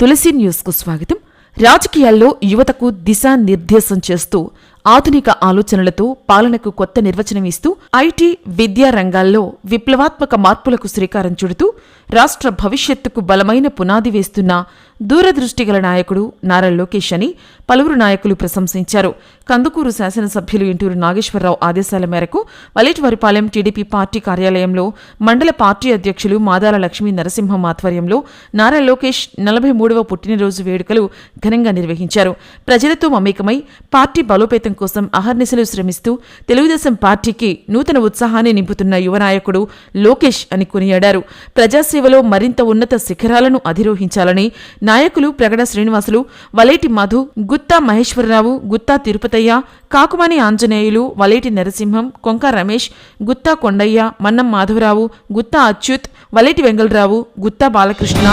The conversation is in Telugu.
తులసి న్యూస్కు స్వాగతం. రాజకీయాల్లో యువతకు దిశానిర్దేశం చేస్తూ ఆధునిక ఆలోచనలతో పాలనకు కొత్త నిర్వచనం ఇస్తూ ఐటీ విద్యా రంగాల్లో విప్లవాత్మక మార్పులకు శ్రీకారం చుడుతూ రాష్ట్ర భవిష్యత్తుకు బలమైన పునాది వేస్తున్న దూరదృష్టిగల నాయకుడు నారా లోకేష్ అని పలువురు నాయకులు ప్రశంసించారు. కందుకూరు శాసనసభ్యులు ఇంటూరు నాగేశ్వరరావు ఆదేశాల మేరకు వలేటివారిపాలెం టీడీపీ పార్టీ కార్యాలయంలో మండల పార్టీ అధ్యక్షులు మాదాల లక్ష్మీ నరసింహం ఆధ్వర్యంలో నారా లోకేష్ నలభై మూడవ పుట్టినరోజు వేడుకలు ఘనంగా నిర్వహించారు. ప్రజలతో మమేకమై పార్టీ బలోపేతం కోసం అహర్నిశలు శ్రమిస్తూ తెలుగుదేశం పార్టీకి నూతన ఉత్సాహాన్ని నింపుతున్న యువ నాయకుడు లోకేష్ అని కొనియాడారు. ప్రజాసేవలో మరింత ఉన్నత శిఖరాలను అధిరోహించాలని నాయకులు ప్రగడ శ్రీనివాసులు వలేటి మధు గుత్తా మహేశ్వరరావు గుత్తా తిరుపతయ్య కాకుమని ఆంజనేయులు వలేటి నరసింహం కొంక రమేష్ గుత్తా కొండయ్య మన్నం మాధవరావు గుత్తా అచ్యుత్ వలేటి వెంగళరావు గుత్తా బాలకృష్ణ